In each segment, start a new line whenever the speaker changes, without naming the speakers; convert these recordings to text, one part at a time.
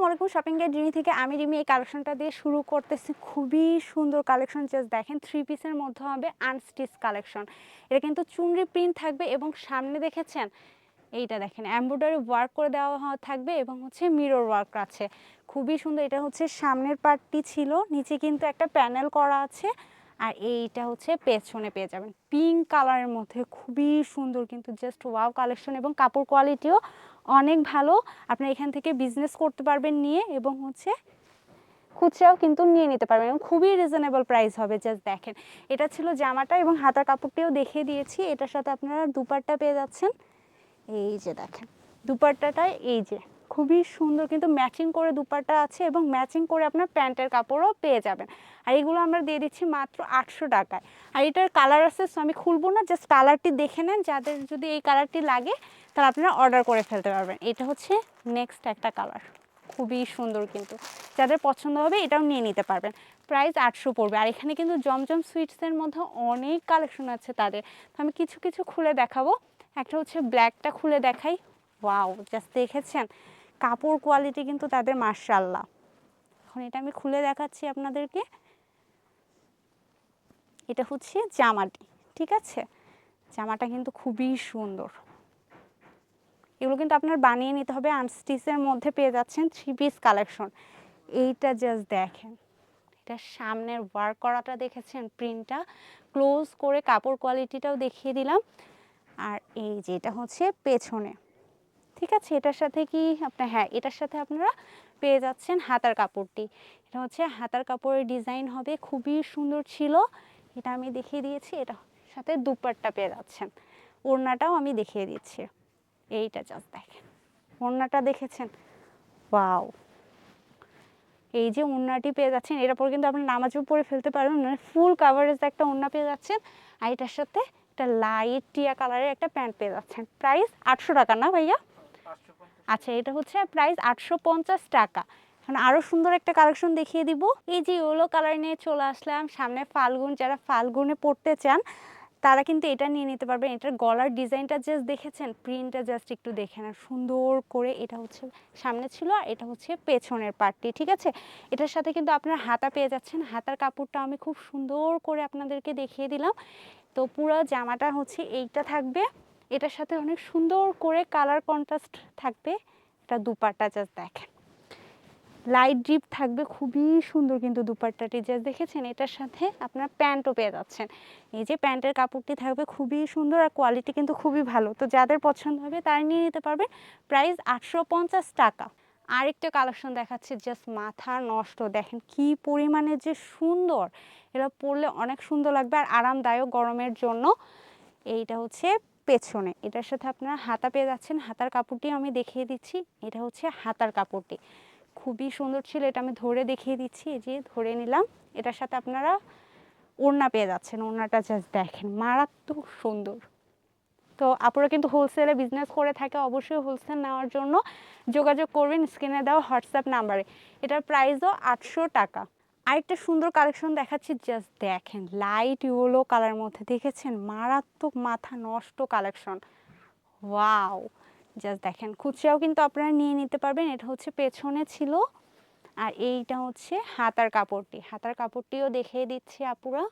আসসালামু আলাইকুম shopping gate জিনি থেকে আমি রিমি এই কালেকশনটা দিয়ে শুরু করতেছি। খুবই সুন্দর কালেকশন জাস্ট দেখেন থ্রি পিসের মধ্যে হবে আনস্টিচ কালেকশন এটা কিন্তু চুনরি প্রিন্ট থাকবে এবং সামনে দেখেছেন, এইটা দেখেন এমব্রয়ডারি ওয়ার্ক করে দেওয়া হ- থাকবে এবং হচ্ছে মিরর ওয়ার্ক আছে। খুবই সুন্দর, এটা হচ্ছে সামনের পার্টটি ছিল, নিচে কিন্তু একটা প্যানেল করা আছে। আর এইটা হচ্ছে পেছনে পেয়ে যাবেন। পিঙ্ক কালারের মধ্যে খুবই সুন্দর কিন্তু জাস্ট ওয়াও কালেকশন এবং কাপড় কোয়ালিটিও অনেক ভালো। আপনারা এখান থেকে বিজনেস করতে পারবেন নিয়ে এবং হচ্ছে খুচরাও কিন্তু নিয়ে নিতে পারবেন এবং খুবই রিজনেবল প্রাইস হবে জাস্ট দেখেন। এটা ছিল জামাটা এবং হাতার কাপড়টিও দেখিয়ে দিয়েছি। এটার সাথে আপনারা দুপাট্টা পেয়ে যাচ্ছেন। এই যে দেখেন, দুপাট্টাটা এই যে। খুবই সুন্দর কিন্তু ম্যাচিং করে দুপাটা আছে এবং ম্যাচিং করে আপনার প্যান্টের কাপড়ও পেয়ে যাবেন। আর এগুলো আমরা দিয়ে দিচ্ছি মাত্র আটশো টাকায়। আর এটার কালার আছে, so আমি খুলবো না জাস্ট কালারটি দেখে নেন। যাদের যদি এই কালারটি লাগে তাহলে আপনারা অর্ডার করে ফেলতে পারবেন। এটা হচ্ছে নেক্সট একটা কালার খুবই সুন্দর কিন্তু। যাদের পছন্দ হবে, এটাও নিয়ে নিতে পারবেন। প্রাইস আটশো পড়বে। আর এখানে কিন্তু জমজম সুইটসের মধ্যে অনেক কালেকশন আছে তাদের। তো আমি কিছু কিছু খুলে দেখাবো। একটা হচ্ছে ব্ল্যাকটা খুলে দেখাই। ওয়াও জাস্ট দেখেছেন? কাপড় কোয়ালিটি কিন্তু তাদের মার্শাল্লাহ এখন এটা আমি খুলে দেখাচ্ছি আপনাদেরকে। এটা হচ্ছে জামাটি, ঠিক আছে? জামাটা কিন্তু খুবই সুন্দর। এগুলো কিন্তু আপনার বানিয়ে নিতে হবে আনস্টিচের মধ্যে পেয়ে যাচ্ছেন থ্রি পিস কালেকশন এইটা জাস্ট দেখেন। এটা সামনের ওয়ার্ক করাটা দেখেছেন প্রিন্টটা ক্লোজ করে কাপড় কোয়ালিটিটাও দেখিয়ে দিলাম। আর এই যে এটা হচ্ছে পেছনে। ঠিক আছে? এটার সাথে কি আপনার হ্যাঁ এটার সাথে আপনারা পেয়ে যাচ্ছেন হাতার কাপড়টি। এটা হচ্ছে হাতার কাপড়ের ডিজাইন হবে, খুবই সুন্দর ছিল। এটা আমি দেখিয়ে দিয়েছি এটা সাথে দুপাট্টা পেয়ে যাচ্ছেন। ওড়নাটাও আমি দেখিয়ে দিচ্ছি। এইটা জাস্ট দেখেন। ওড়নাটা দেখেছেন? ওয়াও! এই যে ওড়নাটি পেয়ে যাচ্ছেন, এর উপর কিন্তু আপনি নামাজও পরে ফেলতে পারবেন মানে ফুল কাভারেজ একটা ওড়না পেয়ে যাচ্ছেন। আর এটার সাথে একটা লাইট টিয়া কালারের একটা প্যান্ট পেয়ে যাচ্ছেন। প্রাইস আটশো টাকা না ভাইয়া? আচ্ছা এটা হচ্ছে প্রাইস আটশো পঞ্চাশ টাকা। এখন আরও সুন্দর একটা কালেকশন দেখিয়ে দিব। এই যে ইয়েলো কালার নিয়ে চলে আসলাম, সামনে ফাল্গুন, যারা ফাল্গুনে পড়তে চান, তারা কিন্তু এটা নিয়ে নিতে পারবেন এটার গলার ডিজাইনটা জাস্ট দেখেছেন? প্রিন্টটা জাস্ট একটু দেখে না সুন্দর করে এটা হচ্ছে সামনে ছিল আর এটা হচ্ছে পেছনের পার্টটি ঠিক আছে? এটার সাথে কিন্তু আপনার হাতা পেয়ে যাচ্ছেন। হাতার কাপড়টা আমি খুব সুন্দর করে আপনাদেরকে দেখিয়ে দিলাম। তো পুরো জামাটা হচ্ছে এইটা থাকবে। এটার সাথে অনেক সুন্দর করে কালার কন্ট্রাস্ট থাকবে। এটা দুপাট্টা জাস্ট দেখেন। লাইট ডিপ থাকবে, খুবই সুন্দর কিন্তু দুপাট্টাটি। জাস্ট দেখেছেন, এটার সাথে আপনার প্যান্টও পেয়ে যাচ্ছেন। এই যে প্যান্টের কাপড়টি থাকবে, খুবই সুন্দর আর কোয়ালিটি কিন্তু খুবই ভালো। তো যাদের পছন্দ হবে, তারা নিয়ে নিতে পারবেন প্রাইস আটশো পঞ্চাশ টাকা। আরেকটা কালেকশন দেখাচ্ছে জাস্ট মাথা নষ্ট। দেখেন কি পরিমাণে যে সুন্দর। এটা পরলে অনেক সুন্দর লাগবে আর আরামদায়ক গরমের জন্য। এইটা হচ্ছে পেছনে। এটার সাথে আপনারা হাতা পেয়ে যাচ্ছেন। হাতার কাপড়টি আমি দেখিয়ে দিচ্ছি। এটা হচ্ছে হাতার কাপড়টি। খুবই সুন্দর ছিল। এটা আমি ধরে দেখিয়ে দিচ্ছি। এই যে ধরে নিলাম। এটার সাথে আপনারা ওড়না পেয়ে যাচ্ছেন। ওড়নাটা জাস্ট দেখেন। মারাত্মক সুন্দর। তো আপনারা কিন্তু হোলসেলে বিজনেস করে থাকে, অবশ্যই হোলসেল নেওয়ার জন্য যোগাযোগ করবেন। স্ক্রিনে দেওয়া হোয়াটসঅ্যাপ নাম্বারে এটার প্রাইসও আটশো টাকা। আরেকটা সুন্দর কালেকশন দেখাচ্ছি জাস্ট দেখেন লাইট ইয়েলো কালার মধ্যে, দেখেছেন? মারাত্মক মাথা নষ্ট কালেকশন ওয়াও জাস্ট দেখেন, খুচরাও কিন্তু আপনারা নিয়ে নিতে পারবেন। এটা হচ্ছে পেছনে ছিল, আর এইটা হচ্ছে হাতার কাপড়টি। হাতার কাপড়টিও দেখিয়ে দিচ্ছি আপুরা।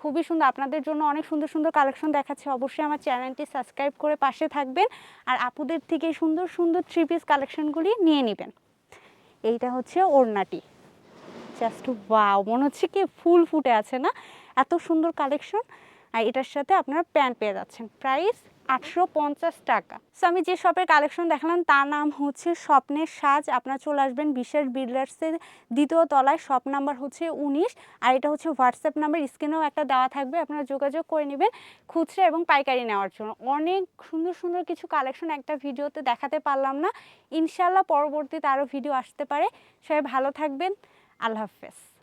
খুবই সুন্দর, আপনাদের জন্য অনেক সুন্দর সুন্দর কালেকশন দেখাচ্ছে। অবশ্যই আমার চ্যানেলটি সাবস্ক্রাইব করে পাশে থাকবেন, আর আপুদের থেকে সুন্দর সুন্দর থ্রি পিস কালেকশনগুলি নিয়ে নেবেন। এইটা হচ্ছে ওড়নাটি। জাস্ট ওয়াও, মনে হচ্ছে কি ফুল ফুটে আছে না? এত সুন্দর কালেকশন। আর এটার সাথে আপনারা প্যান্ট পেয়ে যাচ্ছেন। প্রাইস আটশো পঞ্চাশ টাকা। সো আমি যে শপের কালেকশন দেখালাম, তার নাম হচ্ছে স্বপ্নের সাজ। আপনারা চলে আসবেন বিশেষ বিল্ডার্সের দ্বিতীয় তলায়। শপ নাম্বার হচ্ছে উনিশ। আর এটা হচ্ছে হোয়াটসঅ্যাপ নাম্বার। স্ক্রিনেও একটা দেওয়া থাকবে। আপনারা যোগাযোগ করে নেবেন খুচরা এবং পাইকারি নেওয়ার জন্য। অনেক সুন্দর সুন্দর কিছু কালেকশন একটা ভিডিওতে দেখাতে পারলাম না। ইনশাল্লাহ পরবর্তীতে আরও ভিডিও আসতে পারে। সবাই ভালো থাকবেন। আল্লাহ হাফেজ।